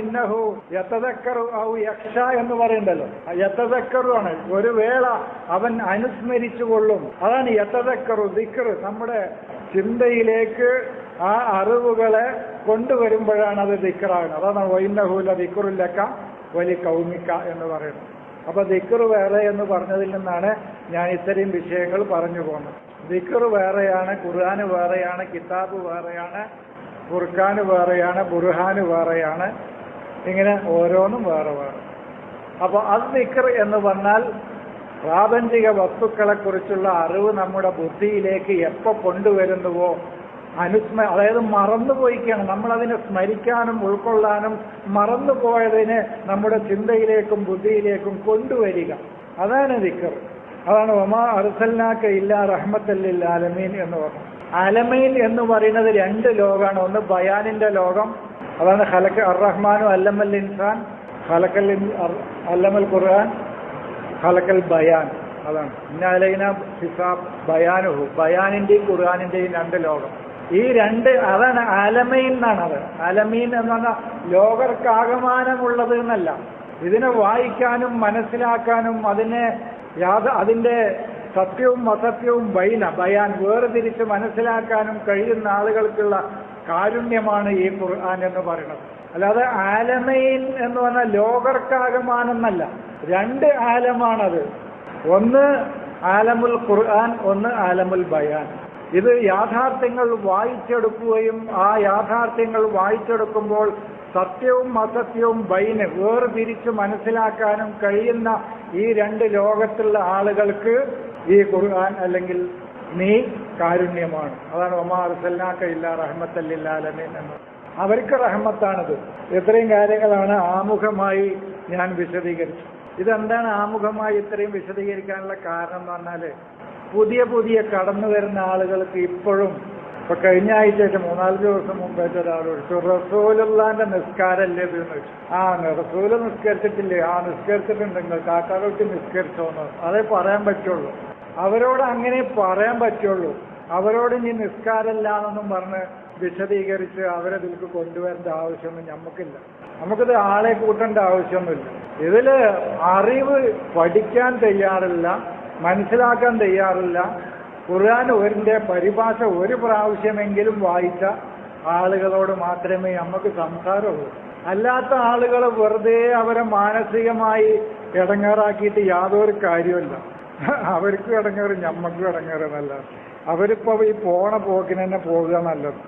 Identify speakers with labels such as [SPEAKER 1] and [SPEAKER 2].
[SPEAKER 1] ഇന്നഹു ഔ എന്ന് പറയണ്ടല്ലോ യതദക്കറു ആണ്. ഒരു വേള അവൻ അനുസ്മരിച്ചു കൊള്ളും അതാണ് യതദക്കറു ദിക്കർ നമ്മുടെ ചിന്തയിലേക്ക് ആ അറിവുകളെ കൊണ്ടുവരുമ്പോഴാണ് അത് ദിക്കറാകുന്നത് അതാണ് വൈന്നഹൂല ദിക്കറുല്ലക്ക വലി കൗമിക്ക എന്ന് പറയുന്നത്. അപ്പൊ ദിക്കർ വേറെ എന്ന് പറഞ്ഞതിൽ നിന്നാണ് ഞാൻ ഇത്രയും വിഷയങ്ങൾ പറഞ്ഞു പോകുന്നത്. ദിക്കർ വേറെയാണ് ഖുർആാന് വേറെയാണ് കിതാബ് വേറെയാണ് ഫുർഖാൻ വേറെയാണ് ബുർഹാൻ വേറെയാണ്. ഇങ്ങനെ ഓരോന്നും വേറെ വേറെ അപ്പോൾ അത് നിക്കർ എന്ന് പറഞ്ഞാൽ പ്രാപഞ്ചിക വസ്തുക്കളെക്കുറിച്ചുള്ള അറിവ് നമ്മുടെ ബുദ്ധിയിലേക്ക് എപ്പോൾ കൊണ്ടുവരുന്നുവോ അനുസ്മ അതായത് മറന്നുപോയിക്കാണ്. നമ്മളതിനെ സ്മരിക്കാനും ഉൾക്കൊള്ളാനും മറന്നു പോയതിനെ നമ്മുടെ ചിന്തയിലേക്കും ബുദ്ധിയിലേക്കും കൊണ്ടുവരിക. അതാണ് ദിക്കർ അതാണ് ഒമാ അറുസൽനാക്ക ഇല്ല റഹ്മത്തല്ലിൽ ആലമീൻ എന്ന് പറഞ്ഞു ആലമീൻ എന്ന് പറയുന്നത് രണ്ട് ലോകമാണ് ഒന്ന് ബയാനിന്റെ ലോകം അതാണ് ഹലക്ക് റഹ്മാനു അല്ലമൽ ഇൻസാൻ ഹലക്കൽ അല്ലമൽ ഖുർആൻ ഹലക്കൽ ബയാൻ. അതാണ്. ഇന്നലൈന ഹിസാബ് ബയാനുഹു. ബയാനിന്റെയും ഖുർആാനിന്റെയും രണ്ട് ലോകം. ഈ രണ്ട് അതാണ് അലമീൻ അത്. അലമീൻ എന്ന് പറഞ്ഞാൽ ലോകർക്കാകമാനമുള്ളത് എന്നല്ല. ഇതിനെ വായിക്കാനും മനസ്സിലാക്കാനും അതിനെ യാത അതിന്റെ സത്യവും അസത്യവും ബൈന ബയാൻ വേർതിരിച്ച് മനസ്സിലാക്കാനും കഴിയുന്ന ആളുകൾക്കുള്ള കാരുണ്യമാണ് ഈ ഖുർആൻ എന്ന് പറയുന്നത്. അല്ലാതെ ആലമൈൻ എന്ന് പറഞ്ഞാൽ ലോകർക്കാകമാനെന്നല്ല രണ്ട് ആലമാണത്. ഒന്ന് ആലമുൽ ഖുർആൻ ഒന്ന് ആലമുൽ ബയാൻ. ഇത് യാഥാർത്ഥ്യങ്ങൾ വായിച്ചെടുക്കുകയും ആ യാഥാർത്ഥ്യങ്ങൾ വായിച്ചെടുക്കുമ്പോൾ സത്യവും അസത്യവും ബൈന് വേർതിരിച്ച് മനസ്സിലാക്കാനും കഴിയുന്ന ഈ രണ്ട് ലോകത്തുള്ള ആളുകൾക്ക് ഈ ഖുർആൻ അല്ലെങ്കിൽ നീ കാരുണ്യമാണ്. അതാണ് ഒമാ സല്ലാക്ക ഇല്ല റഹ്മത്തല്ലില്ലാലമീൻ എന്ന്. അവർക്ക് റഹ്മത്താണിത്. ഇത്രയും കാര്യങ്ങളാണ് ആമുഖമായി ഞാൻ വിശദീകരിച്ചത്. ഇതെന്താണ് ആമുഖമായി ഇത്രയും വിശദീകരിക്കാനുള്ള കാരണം എന്ന് പറഞ്ഞാൽ പുതിയ പുതിയ കടന്നു വരുന്ന ആളുകൾക്ക് ഇപ്പോഴും ഇപ്പൊ കഴിഞ്ഞ ആഴ്ചയായിട്ട് മൂന്നാൽ ദിവസം മുമ്പായിട്ട് ഒരാൾ വിളിച്ചു. റസൂലുള്ളാന്റെ നിസ്കാരല്ലേ എന്ന് ചോദിച്ചു. ആ റസൂല നിസ്കരിച്ചിട്ടില്ലേ? ആ നിസ്കരിച്ചിട്ടുണ്ട്. നിങ്ങൾ കാക്കാറോട്ട് നിസ്കരിച്ചോന്ന്. അതേ പറയാൻ പറ്റുള്ളൂ. അവരോട് അങ്ങനെ പറയാൻ പറ്റുള്ളൂ. അവരോട് ഇനി നിസ്കാരമില്ലാന്നൊന്നും പറഞ്ഞ് വിശദീകരിച്ച് അവരെ ഇതിലേക്ക് കൊണ്ടുവരേണ്ട ആവശ്യമൊന്നും നമുക്കില്ല നമുക്കിത് ആളെ കൂട്ടേണ്ട ആവശ്യമൊന്നുമില്ല. ഇതിൽ അറിവ് പഠിക്കാൻ തയ്യാറില്ല മനസ്സിലാക്കാൻ തയ്യാറില്ല ഖുർആൻ ഒരിന്റെ പരിഭാഷ ഒരു പ്രാവശ്യമെങ്കിലും വായിച്ച ആളുകളോട് മാത്രമേ നമുക്ക് സംസാരമുള്ളൂ. അല്ലാത്ത ആളുകൾ വെറുതെ അവരെ മാനസികമായി ഇടങ്ങേറാക്കിയിട്ട് യാതൊരു കാര്യമില്ല അവർക്കും ഇടങ്ങേറ് ഞമ്മക്കും ഇടങ്ങേറ് എന്നല്ല. അവരിപ്പോ ഈ പോണ പോക്കിന് തന്നെ പോകുക നല്ലത്.